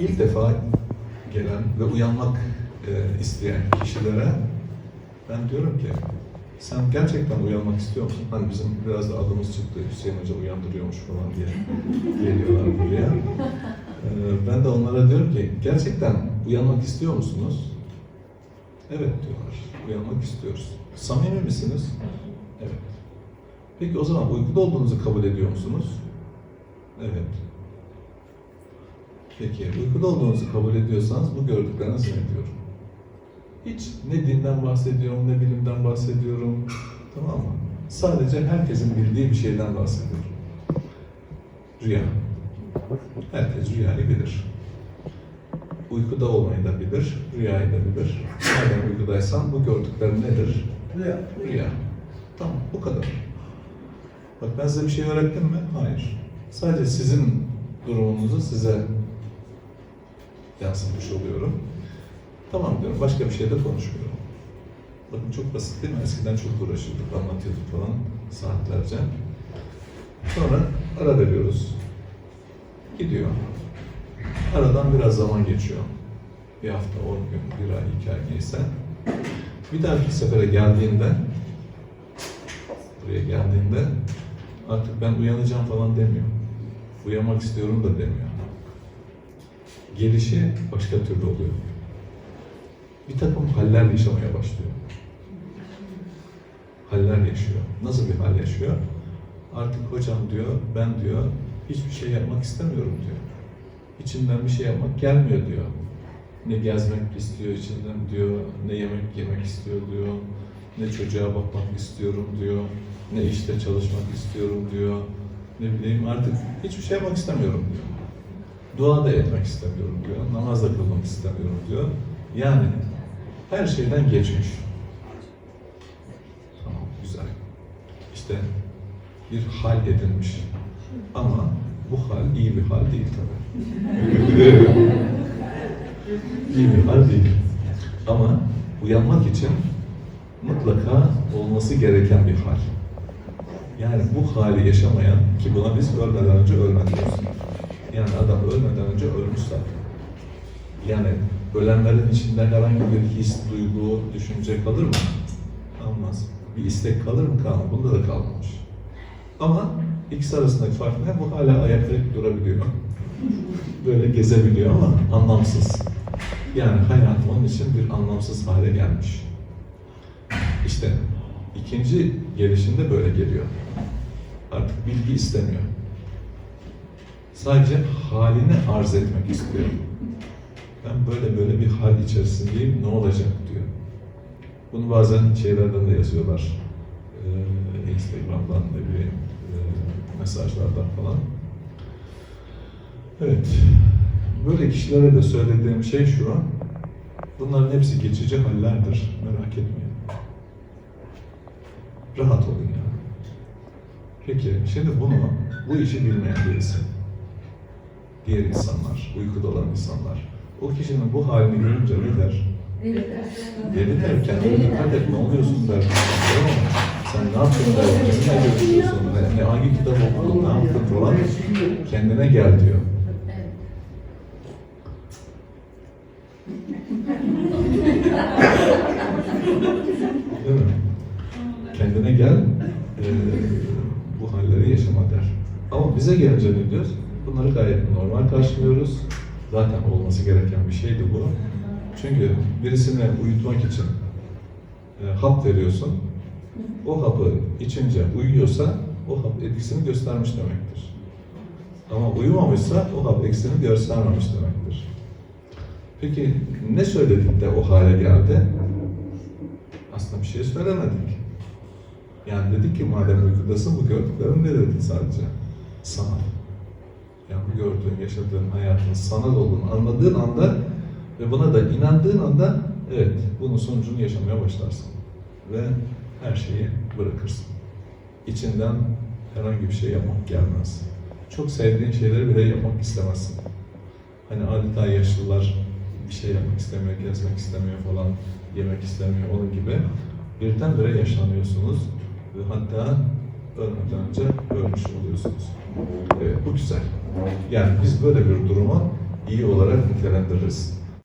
ilk defa gelen ve uyanmak e, isteyen kişilere ben diyorum ki sen gerçekten uyanmak istiyor musun? Hani bizim biraz da adımız çıktı Hüseyin Hoca uyandırıyormuş falan diye geliyorlar buraya. E, ben de onlara diyorum ki gerçekten uyanmak istiyor musunuz? Evet diyorlar. Uyanmak istiyoruz. Samimi misiniz? Evet. Peki o zaman uykuda olduğunuzu kabul ediyor musunuz? Evet. Peki uykuda olduğunuzu kabul ediyorsanız bu gördüklerinizi ediyorum. Hiç ne dinden bahsediyorum, ne bilimden bahsediyorum. Tamam mı? Sadece herkesin bildiği bir şeyden bahsediyorum. Rüya. Herkes rüyayı bilir. Uykuda olmayı da bilir, rüyayı da bilir. Madem uykudaysan bu gördüklerin nedir? Rüya. Rüya. Tamam, bu kadar. Bak ben size bir şey öğrettim mi? Hayır. Sadece sizin durumunuzu size yansıtmış oluyorum. Tamam diyorum, başka bir şeyde konuşmuyorum. Bakın çok basit değil mi? Eskiden çok uğraşırdık, anlatıyorduk falan saatlerce. Sonra ara veriyoruz. Gidiyor. Aradan biraz zaman geçiyor. Bir hafta, on gün, bir ay, iki ay neyse. Bir dahaki sefere geldiğinde, buraya geldiğinde artık ben uyanacağım falan demiyor. Uyanmak istiyorum da demiyor. Gelişi başka türlü oluyor. Bir takım haller yaşamaya başlıyor. Haller yaşıyor. Nasıl bir hal yaşıyor? Artık hocam diyor, ben diyor, hiçbir şey yapmak istemiyorum diyor. İçimden bir şey yapmak gelmiyor diyor. Ne gezmek istiyor içinden diyor, ne yemek yemek istiyor diyor, ne çocuğa bakmak istiyorum diyor, ne işte çalışmak istiyorum diyor, ne bileyim artık hiçbir şey yapmak istemiyorum diyor. Dua da etmek istemiyorum diyor, namaz da kılmak istemiyorum diyor. Yani her şeyden geçmiş. Tamam, güzel. İşte bir hal edinmiş. Ama bu hal iyi bir hal değil tabii. iyi bir hal değil. Ama uyanmak için mutlaka olması gereken bir hal. Yani bu hali yaşamayan ki buna biz ölmeden önce ölme diyoruz. Yani adam ölmeden önce ölmüş zaten. Yani ölenlerin içinde herhangi bir his, duygu, düşünce kalır mı? Kalmaz. Bir istek kalır mı? Kalmaz. Bunda da kalmamış. Ama ikisi arasındaki fark ne? Bu hala ayakta durabiliyor. Böyle gezebiliyor ama anlamsız. Yani hayat onun için bir anlamsız hale gelmiş. İşte ikinci gelişinde böyle geliyor. Artık bilgi istemiyor. Sadece halini arz etmek istiyor. Ben böyle böyle bir hal içerisindeyim, ne olacak diyor. Bunu bazen şeylerden de yazıyorlar. Ee, Instagram'dan ne bileyim, e, mesajlardan falan. Evet. Böyle kişilere de söylediğim şey şu. Bunların hepsi geçici hallerdir. Merak etmeyin. Rahat olun yani. Peki, şimdi bunu, bu işi bilmeyen birisi. Diğer insanlar, uykuda olan insanlar. O kişinin bu halini görünce ne der? Deli der, kendine dikkat et, ne oluyorsun der. Sen ne yaptın der, kiminle görüşüyorsun, ne, ne, hangi kitap okudun, ne yaptın falan. Kendine gel diyor. Değil mi? Kendine gel, eee, bu halleri yaşama der. Ama bize gelince ne diyoruz? Bunları gayet normal karşılıyoruz. Zaten olması gereken bir şeydi bu. Çünkü birisine uyutmak için e, hap veriyorsun. O hapı içince uyuyorsa o hap etkisini göstermiş demektir. Ama uyumamışsa o hap etkisini göstermemiş demektir. Peki ne söyledik de o hale geldi? Aslında bir şey söylemedik. Yani dedik ki madem uykudasın bu gördüklerin ne dedik sadece? Sanal. Yani gördüğün, yaşadığın hayatın sanal olduğunu anladığın anda ve buna da inandığın anda evet bunun sonucunu yaşamaya başlarsın. Ve her şeyi bırakırsın. İçinden herhangi bir şey yapmak gelmez. Çok sevdiğin şeyleri bile yapmak istemezsin. Hani adeta yaşlılar bir şey yapmak istemiyor, gezmek istemiyor falan, yemek istemiyor onun gibi. Birdenbire yaşlanıyorsunuz ve hatta ölmeden önce ölmüş oluyorsunuz. Evet, bu güzel. Yani biz böyle bir duruma iyi olarak nitelendiririz.